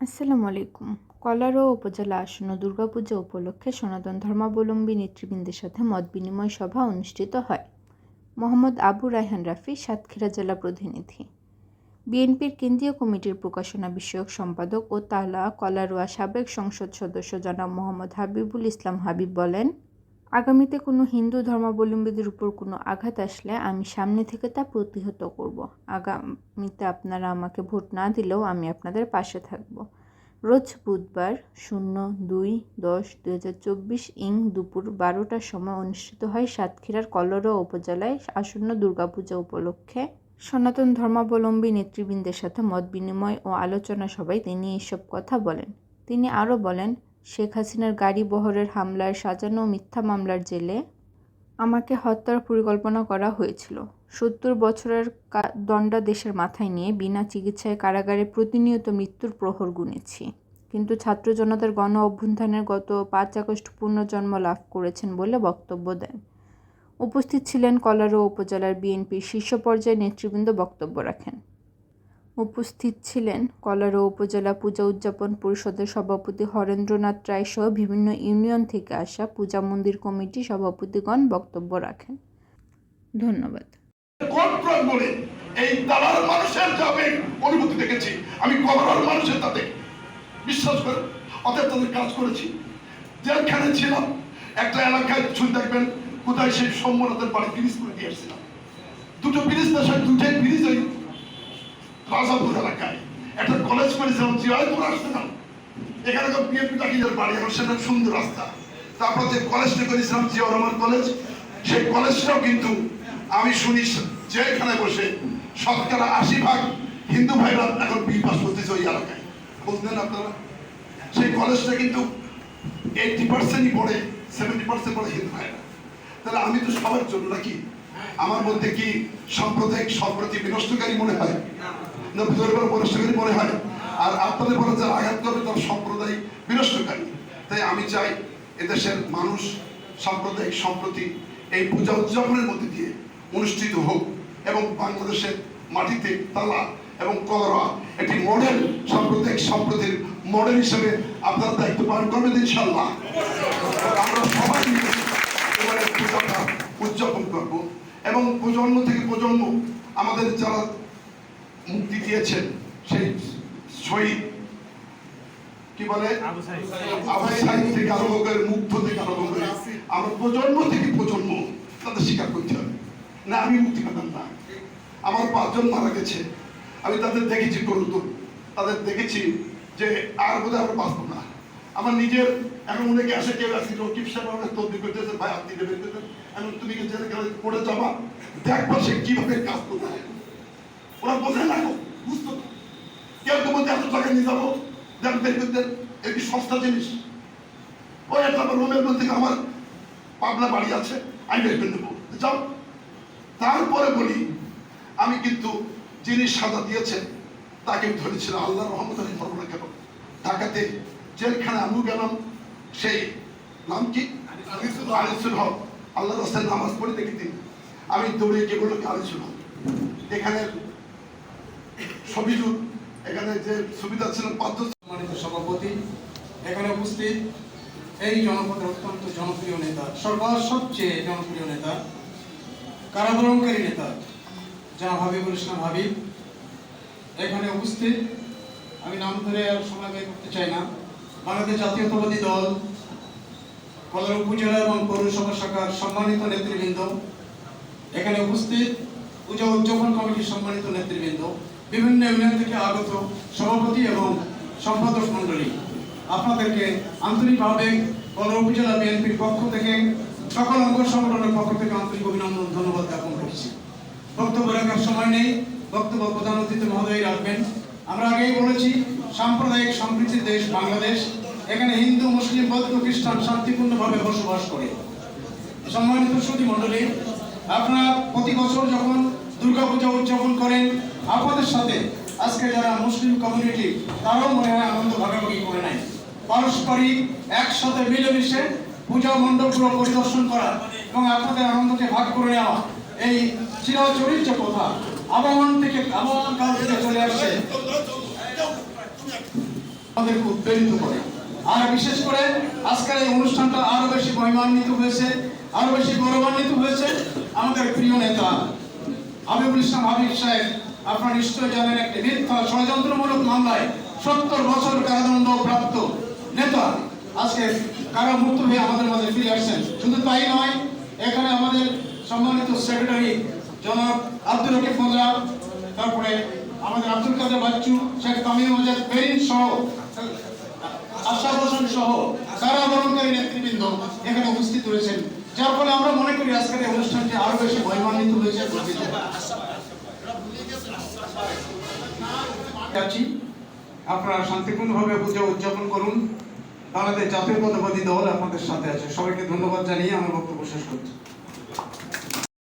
আসসালামু আলাইকুম। কলারো উপজেলা আসন্ন দুর্গাপূজা উপলক্ষে সনাতন ধর্মাবলম্বী নেতৃবৃন্দের সাথে মত বিনিময় সভা অনুষ্ঠিত হয়। মোহাম্মদ আবু রায়হান রাফি, সাতক্ষীরা জেলা প্রতিনিধি। বিএনপির কেন্দ্রীয় কমিটির প্রকাশনা বিষয়ক সম্পাদক ও তালা কলারোয়া সাবেক সংসদ সদস্য জনাব মোহাম্মদ হাবিবুল ইসলাম হাবিব বলেন আগামীতে কোনো হিন্দু ধর্মাবলম্বীদের উপর কোনো আঘাত আসলে আমি সামনে থেকে তা প্রতিহত করব। আগামীতে আপনারা আমাকে ভোট না দিলেও আমি আপনাদের পাশে থাকব। রোজ বুধবার শূন্য দুই দশ দু হাজার চব্বিশ ইং দুপুর বারোটার সময় অনুষ্ঠিত হয় সাতক্ষীরার কলরো উপজেলায় আসন্ন দুর্গাপূজা উপলক্ষে। সনাতন ধর্মাবলম্বী নেতৃবৃন্দের সাথে মত বিনিময় ও আলোচনা সভায় তিনি এসব কথা বলেন। তিনি আরও বলেন শেখ হাসিনার গাড়ি বহরের হামলার সাজানো মিথ্যা মামলার জেলে আমাকে হত্যার পরিকল্পনা করা হয়েছিল। সত্তর বছরের দণ্ডাদেশের মাথায় নিয়ে বিনা চিকিৎসায় কারাগারে প্রতিনিয়ত মৃত্যুর প্রহর গুনেছি। কিন্তু ছাত্র জনতার গণ অভ্যুত্থানের গত পাঁচ আগস্ট পুনর্জন্ম লাভ করেছেন বলে বক্তব্য দেন। উপস্থিত ছিলেন কলারো উপজেলার বিএনপির শীর্ষ পর্যায়ে নেতৃবৃন্দ বক্তব্য রাখেন। উপস্থিত ছিলেন। কলারো উপজেলা পূজা উদযাপন পরিষদের সভাপতি হরেন্দ্রনাথ রায় সহ বিভিন্ন ইউনিয়ন থেকে আসা পূজা মন্দির কমিটি সভাপতিগণ বক্তব্য রাখেন। ধন্যবাদ। এই দালার মানুষের যাবে অনুভূতি দেখেছি, আমি মানুষের তাতে বিশ্বাস অতএব তাদের কাজ করেছি। যেখানে ছিলাম, একটা এলাকায় দেখবেন কোথায় সেই বাড়ি করে দিয়ে দুটো ব্রিজ না দুটাই রাজাপুর এলাকায় একটা কলেজ করেছিলাম জিয়ারপুর আসছিলাম এখানে তো বিএনপি টাকিদের বাড়ি এখন সেটা সুন্দর রাস্তা। তারপর যে কলেজটা করেছিলাম জিয়া রহমান কলেজ সেই কলেজটাও কিন্তু আমি শুনি যে এখানে বসে শতকরা আশি ভাগ হিন্দু ভাইরা এখন বি পাস করতেছে ওই এলাকায়। বুঝলেন আপনারা? সেই কলেজটা কিন্তু এইটি পার্সেন্টই পড়ে সেভেন্টি পার্সেন্ট পড়ে হিন্দু ভাইরা। তাহলে আমি তো সবার জন্য নাকি? আমার মধ্যে কি সাম্প্রদায়িক সম্প্রতি বিনষ্টকারী মনে হয়? মনে হয়। আর আপনাদের যারা আঘাত করবে বিনষ্টকারী। তাই আমি চাই এদেশের মানুষ সাম্প্রদায়িক সম্প্রতি এই পূজা উদযাপনের মধ্যে দিয়ে অনুষ্ঠিত হোক এবং বাংলাদেশের মাটিতে তালা এবং কলরা একটি মডেল, সাম্প্রদায়িক সম্প্রতির মডেল হিসেবে আপনার দায়িত্ব পালন করবেন ইনশাল্লাহ আমরা সবাই মিলে এবারে পূজাটা উদযাপন করব এবং প্রজন্ম থেকে প্রজন্ম আমাদের যারা মুক্তি দিয়েছেন সেই শহীদ কি বলে? থেকে আরম্ভ করে মুগ্ধ থেকে আরম্ভ করে আমার প্রজন্ম থেকে প্রজন্ম তাদের স্বীকার করতে হবে। না আমি মুক্তি পেতাম না। আমার পাঁচজন মারা গেছে। আমি তাদের দেখেছি করুত তাদের দেখেছি যে আর বোধহয় আমরা বাঁচবো না। আমার নিজের এখন অনেকে আসে কেউ আসি রকিব সাহেব করতেছে ভাই আপনি দেবেন এখন তুমি জেলে পড়ে যাবা? দেখবা সে কীভাবে কাজ করতে। ওরা বোঝে না বুঝতো। কেউ তো বলতে এত টাকা নিয়ে যাব করতেন একটি সস্তা জিনিস। ওই একটা আমার রুমের মধ্যে আমার পাবনা বাড়ি আছে আমি করে দেবো। যাও। তারপরে বলি আমি কিন্তু যিনি সাজা দিয়েছেন তাকে আমি ধরেছিলাম আল্লাহ রহমত আলী ধর্ম কেন? ঢাকাতে জেলখানে আমিও গেলাম সেই নাম কি? আলিসুল হক। আল্লাহ রাস্তায় নামাজ পড়ে দেখি আমি দৌড়ে গিয়ে বলল আলিসুল হক এখানে সবিজুর এখানে যে সুবিধা ছিল পাঁচ সম্মানিত সভাপতি, এখানে উপস্থিত এই জনপদের অত্যন্ত জনপ্রিয় নেতা, সর্বা সবচেয়ে জনপ্রিয় নেতা, কারাবরণকারী নেতা, জনাব হাবিবুল ইসলাম হাবিব। এখানে উপস্থিত, আমি নাম ধরে আর সময় ব্যয় করতে চাই না, বাংলাদেশ জাতীয়তাবাদী দল, কলার উপজেলা এবং পৌরসভা শাখার সম্মানিত নেতৃবৃন্দ। এখানে উপস্থিত, পূজা উদযাপন কমিটির সম্মানিত নেতৃবৃন্দ। বিভিন্ন ইউনিয়ন থেকে আগত সভাপতি এবং সম্পাদক মণ্ডলী। আপনাদেরকে আন্তরিকভাবে কলর উপজেলা বিএনপির পক্ষ থেকে সকল অঙ্গ সংগঠনের পক্ষ থেকে আন্তরিক অভিনন্দন, ধন্যবাদ জ্ঞাপন করছি। বক্তব্য রাখার সময় নেই। বক্তব্য প্রধান অতিথি মহোদয় রাখবেন। আমরা আগেই বলেছি, সাম্প্রদায়িক সম্প্রীতির দেশ বাংলাদেশ, এখানে হিন্দু, মুসলিম, বৌদ্ধ, খ্রিস্টান শান্তিপূর্ণভাবে বসবাস করে। সম্মানিত সুধী মণ্ডলী, আপনারা প্রতি বছর যখন দুর্গাপূজা উদযাপন করেন আপনাদের সাথে আজকে যারা মুসলিম কমিউনিটি তারাও মনে হয় আনন্দ ভাগাভাগি করে নেয় পারস্পরিক একসাথে মিলেমিশে পূজা মণ্ডপগুলো পরিদর্শন করা এবং আপনাদের আনন্দকে ভাগ করে নেওয়া, এই চিরাচরিত কথা আবহমান থেকে আবহমান কাল থেকে চলে আসছে। আমাদেরকে উদ্বেলিত করে। আর বিশেষ করে আজকের এই অনুষ্ঠানটা আরও বেশি মহিমান্বিত হয়েছে, আরও বেশি গৌরবান্বিত হয়েছে আমাদের প্রিয় নেতা হাবিবুল ইসলাম হাবিব সাহেব। আপনারা নিশ্চয়ই জানেন একটি মিথ্যা ষড়যন্ত্রমূলক মামলায় সত্তর বছর কারাদণ্ড প্রাপ্ত নেতা আজকে কারামুক্ত হয়ে আমাদের মাঝে ফিরে আসছেন। শুধু তাই নয়, এখানে আমাদের সম্মানিত সেক্রেটারি জনাব আব্দুল রকিব মোল্লা তারপরে আমাদের আব্দুল কাদের বাচ্চু, শেখ তামিম মজাদ মেরিন সহ আশা হোসেন সহ কারাবরণকারী নেতৃবৃন্দ এখানে উপস্থিত রয়েছেন। যার ফলে আমরা মনে করি আজকের এই অনুষ্ঠানটি আরও বেশি মহিমান্বিত হয়েছে। যাচ্ছি আপনারা শান্তিপূর্ণভাবে পূজা উদযাপন করুন। আমাদের বাংলাদেশ জাতীয়তাবাদী দল আপনাদের সাথে আছে। সবাইকে ধন্যবাদ জানিয়ে আমার বক্তব্য শেষ করছি।